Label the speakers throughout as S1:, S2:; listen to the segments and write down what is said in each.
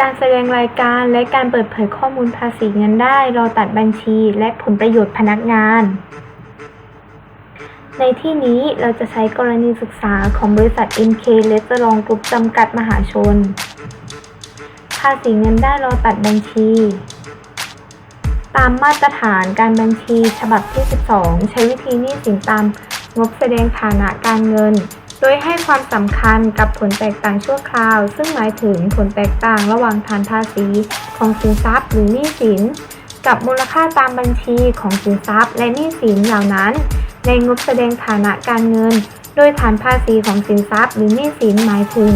S1: การแสดงรายการและการเปิดเผยข้อมูลภาษีเงินได้รอตัดบัญชี และผลประโยชน์พนักงาน ในที่นี้เราจะใช้กรณีศึกษาของบริษัท MK เลสลองกรุ๊ปจำกัดมหาชน ภาษีเงินได้รอตัดบัญชี ตามมาตรฐานการบัญชีฉบับที่ 12 ใช้วิธีนี้สินตามงบแสดงฐานะการเงิน โดยให้ความสำคัญกับผลแตกต่างชั่วคราว ซึ่งหมายถึงผลแตกต่างระหว่างฐานภาษีของสินทรัพย์หรือหนี้สิน กับมูลค่าตามบัญชีของสินทรัพย์ และหนี้สินเหล่านั้น ในงบแสดงฐานะการเงิน โดยฐานภาษีของสินทรัพย์ หรือหนี้สินหมายถึง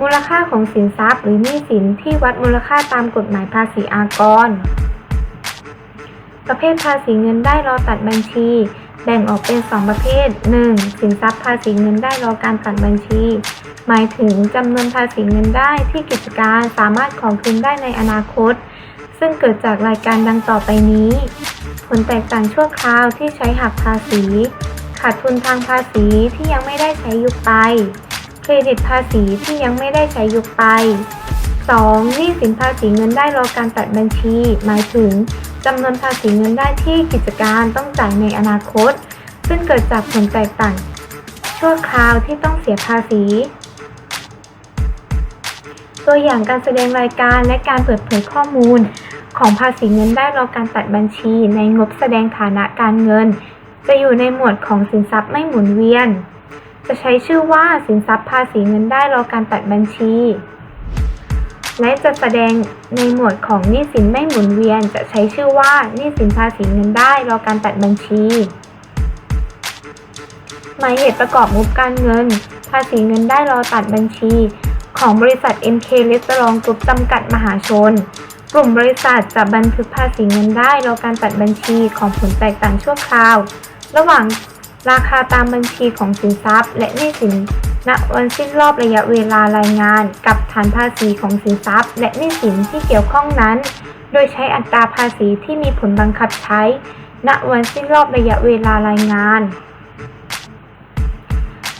S1: มูลค่าของสินทรัพย์ หรือหนี้สินที่วัดมูลค่าตามกฎหมายภาษีอากร ประเภทภาษีเงินได้รอตัดบัญชี แบ่งออกเป็น 2 ประเภท 1. สินทรัพย์ภาษีเงินได้รอการตัดบัญชี หมายถึงจำนวนภาษีเงินได้ที่กิจการสามารถของคืนได้ในอนาคต ซึ่งเกิดจากรายการดังต่อไปนี้ ผลแตกต่างชั่วคราวที่ใช้หักภาษี ขาดทุนทางภาษีที่ยังไม่ได้ใช้ยุคไป เครดิตภาษีที่ยังไม่ได้ใช้ยุคไป 2. หนี้สินภาษีเงินได้รอการตัดบัญชี หมายถึง จำนวนภาษีเงินได้ที่กิจการต้องจ่ายในอนาคต ซึ่งเกิดจากผลแตกต่าง ชั่วคราวที่ต้องเสียภาษี ตัวอย่างการแสดงรายการและการเปิดเผยข้อมูล ของภาษีเงินได้รอการตัดบัญชีในงบแสดงฐานะการเงิน จะอยู่ในหมวดของสินทรัพย์ไม่หมุนเวียน จะใช้ชื่อว่าสินทรัพย์ภาษีเงินได้รอการตัดบัญชี และจะแสดงในหมวดของหนี้สินไม่หมุนเวียน จะใช้ชื่อว่าหนี้สินภาษีเงินได้รอการตัดบัญชี หมายเหตุประกอบงบการเงิน ภาษีเงินได้รอตัดบัญชี ของบริษัท MK เลสลองกรุ๊ปจำกัดมหาชน กลุ่มบริษัทจะบันทึกภาษีเงินได้รอการตัดบัญชีของผลแตกต่างชั่วคราว ระหว่าง ราคาตามบัญชีของสินทรัพย์ และหนี้สินณวันสิ้นรอบระยะเวลารายงาน กับฐานภาษีของสินทรัพย์ และหนี้สินที่เกี่ยวข้องนั้น โดยใช้อัตราภาษีที่มีผลบังคับใช้ ณวันสิ้นรอบระยะเวลารายงาน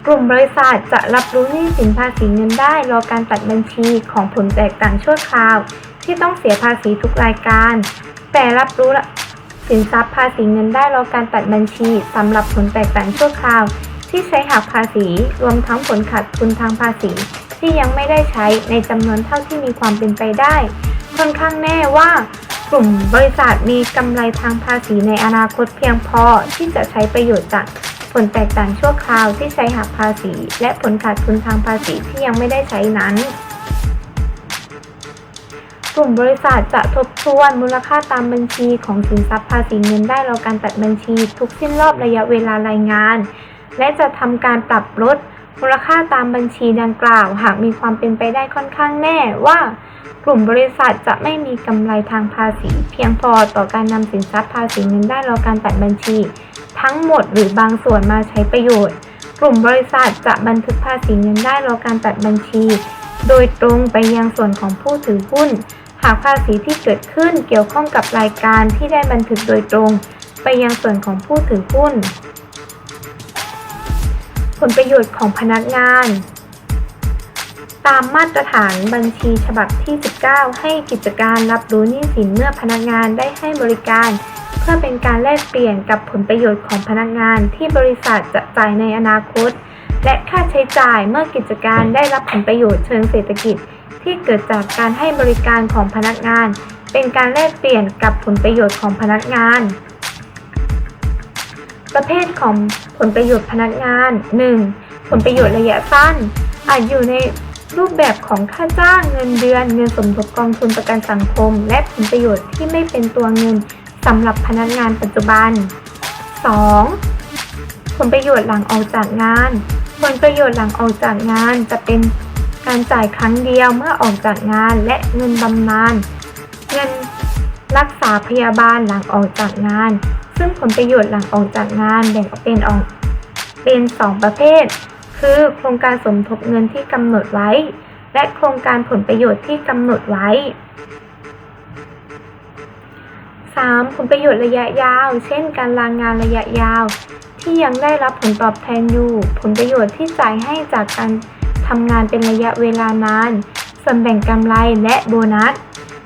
S1: กลุ่มบริษัทจะรับรู้หนี้สินภาษีเงินได้รอการตัดบัญชีของผลแตกต่างชั่วคราว ที่ต้องเสียภาษีทุกรายการ แต่รับรู้ สินทรัพย์ภาษีเงินได้รอการตัดบัญชีสำหรับผลแตกต่างชั่วคราว ที่ใช้หักภาษี รวมทั้งผลขาดทุนทางภาษี ที่ยังไม่ได้ใช้ในจำนวนเท่าที่มีความเป็นไปได้ ค่อนข้างแน่ว่ากลุ่มบริษัทมีกำไรทางภาษีในอนาคตเพียงพอที่จะใช้ประโยชน์จากผลแตกต่างชั่วคราวที่ใช้หักภาษี และผลขาดทุนทางภาษีที่ยังไม่ได้ใช้นั้น กลุ่มบริษัทจะทบทวนมูลค่าตามบัญชีของสินทรัพย์ภาษีเงินได้รอการตัดบัญชี ทุกสิ้นรอบระยะเวลารายงาน และจะทำการปรับลดมูลค่าตามบัญชีดังกล่าว หากมีความเป็นไปได้ค่อนข้างแน่ว่ากลุ่มบริษัทจะไม่มีกำไรทางภาษี เพียงพอต่อการนำสินทรัพย์ภาษีเงินได้รอการตัดบัญชี ทั้งหมดหรือบางส่วนมาใช้ประโยชน์ กลุ่มบริษัทจะบันทึกภาษีเงินได้รอการตัดบัญชี โดยตรงไปยังส่วนของผู้ถือหุ้น หากภาษีที่เกิดขึ้นเกี่ยวข้องกับรายการที่ได้บันทึกโดยตรง ไปยังส่วนของผู้ถือหุ้น ผลประโยชน์ของพนักงาน ตามมาตรฐานบัญชีฉบับที่ 19 ให้กิจการรับรู้หนี้สินเมื่อพนักงานได้ให้บริการ เพื่อเป็นการแลกเปลี่ยนกับผลประโยชน์ของพนักงานที่บริษัทจะจ่ายในอนาคต และค่าใช้จ่ายเมื่อกิจการได้รับผลประโยชน์เชิงเศรษฐกิจ ที่เกิดจากการให้บริการของพนักงาน เป็นการแลกเปลี่ยนกับผลประโยชน์ของพนักงาน ประเภทของผลประโยชน์พนักงาน 1. ผลประโยชน์ระยะสั้น อาจอยู่ในรูปแบบของค่าจ้างเงินเดือน เงินสมทบกองทุนประกันสังคม และผลประโยชน์ที่ไม่เป็นตัวเงินสำหรับพนักงานปัจจุบัน 2. ผลประโยชน์หลังออกจากงาน ผลประโยชน์หลังออกจากงานจะเป็นการจ่ายครั้งเดียวเมื่อออกจากงานและเงินบำนาญเงินรักษาพยาบาลหลังออกจากงาน ซึ่งผลประโยชน์หลังออกจากงานแบ่งออกเป็นออกเป็น 2 ประเภท คือโครงการสมทบเงินที่กำหนดไว้ และโครงการผลประโยชน์ที่กำหนดไว้ 3. ผลประโยชน์ระยะยาว เช่น การลางงานระยะยาว ที่ยังได้รับผลตอบแทนอยู่ ผลประโยชน์ที่จ่ายให้จากการทำงานเป็นระยะเวลานาน ส่วนแบ่งกำไรและโบนัส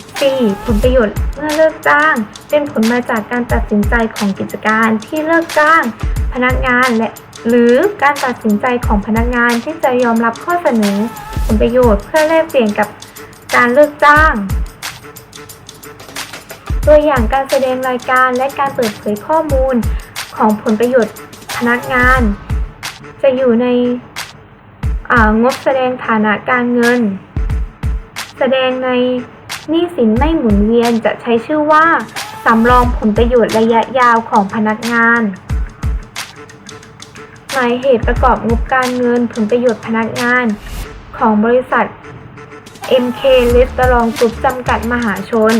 S1: 4. ผลประโยชน์เมื่อเลิกจ้าง เป็นผลมาจากการตัดสินใจของกิจการที่เลิกจ้าง พนักงานและหรือการตัดสินใจของพนักงานที่จะยอมรับข้อเสนอ ผลประโยชน์เพื่อแลกเปลี่ยนกับการเลิกจ้าง ตัวอย่างการแสดงรายการและการเปิดเผยข้อมูลของผลประโยชน์พนักงาน จะอยู่ในงบแสดงฐานะการเงิน แสดงในหนี้สินไม่หมุนเวียนจะใช้ชื่อว่าสำรองผลประโยชน์ระยะยาวของพนักงานหมายเหตุประกอบงบการเงินผลประโยชน์พนักงาน ของบริษัท MK r e s t a u r a n t Group จำกัดมหาชน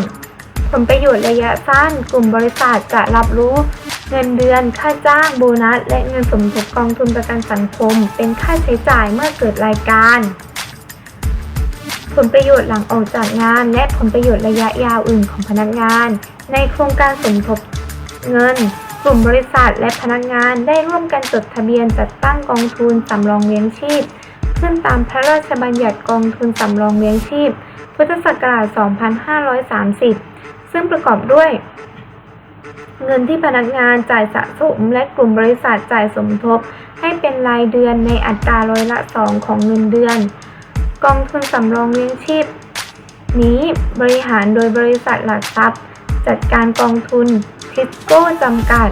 S1: ผลประโยชน์ระยะสั้น กลุ่มบริษัทจะรับรู้เงินเดือนค่าจ้างโบนัส และเงินสมทบกองทุนประกันสังคม เป็นค่าใช้จ่ายเมื่อเกิดรายการ ผลประโยชน์หลังออกจากงาน และผลประโยชน์ระยะยาวอื่นของพนักงาน ในโครงการสมทบเงิน กลุ่มบริษัทและพนักงานได้ร่วมกันจดทะเบียนจัดตั้งกองทุนสำรองเลี้ยงชีพ ขึ้นตามพระราชบัญญัติกองทุนสำรองเลี้ยงชีพ พุทธศักราช 2530 ซึ่งประกอบด้วย เงินที่พนักงานจ่ายสะสมและกลุ่มบริษัทจ่ายสมทบ ให้เป็นรายเดือนในอัตราร้อยละ 2 ของเงินเดือน กองทุนสำรองเลี้ยงชีพ นี้บริหารโดยบริษัทหลักทรัพย์ จัดการกองทุนทิสโก้จำกัด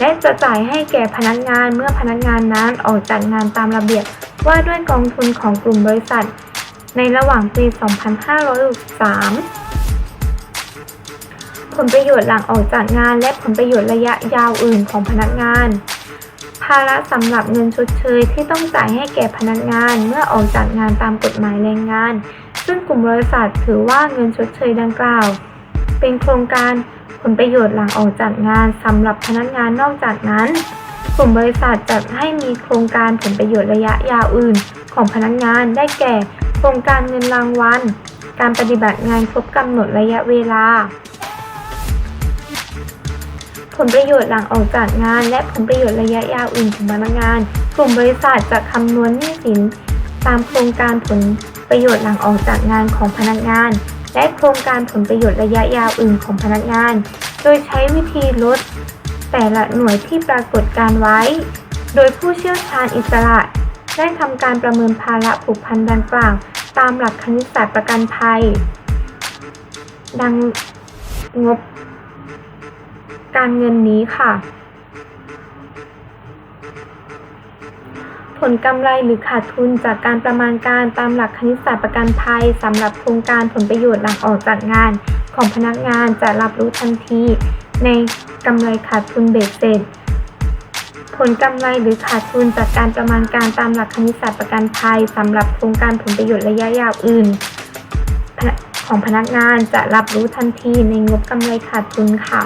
S1: และจะจ่ายให้แก่พนักงานเมื่อพนักงานนั้นออกจากงานตามระเบียบว่าด้วยกองทุนของกลุ่มบริษัท ในระหว่างปี 2563 ผลประโยชน์หลังออกจากงาน และผลประโยชน์ระยะยาวอื่นของพนักงาน ภาระสำหรับเงินชดเชยที่ต้องจ่ายให้แก่พนักงานเมื่อออกจากงานตามกฎหมายแรงงาน ซึ่งกลุ่มบริษัทถือว่าเงินชดเชยดังกล่าว เป็นโครงการผลประโยชน์หลังออกจากงานสำหรับพนักงานนอกจากนั้น กลุ่มบริษัทจัดให้มีโครงการผลประโยชน์ระยะยาวอื่น ของพนักงานได้แก่ โครงการเงินรางวัลการปฏิบัติงานครบกำหนดระยะเวลา ผลประโยชน์หลังออกจากงาน และผลประโยชน์ระยะยาวอื่นของพนักงาน กลุ่มบริษัทจะคำนวณหนี้สิน ตามโครงการผลประโยชน์หลังออกจากงานของพนักงาน และโครงการผลประโยชน์ระยะยาวอื่นของพนักงาน โดยใช้วิธีลด แต่ละหน่วยที่ปรากฏการไว้ โดยผู้เชี่ยวชาญอิสระ ได้ทำการประเมินภาระผูกพันดังกล่าวตามหลักคณิตศาสตร์ประกันภัย ดังงบ การเงินนี้ค่ะ ผลกำไรหรือขาดทุนจากการประมาณการตามหลักคณิตศาสตร์ประกันภัยสำหรับโครงการผลประโยชน์หลังออกจากงานของพนักงานจะรับรู้ทันที ในกำไรขาดทุนเบ็ดเสร็จผลกำไรหรือขาดทุนจากการประมาณการตามหลักคณิตศาสตร์ประกันภัยสำหรับโครงการผลประโยชน์ระยะยาวอื่น ของพนักงานจะรับรู้ทันทีในงบกำไรขาดทุนค่ะ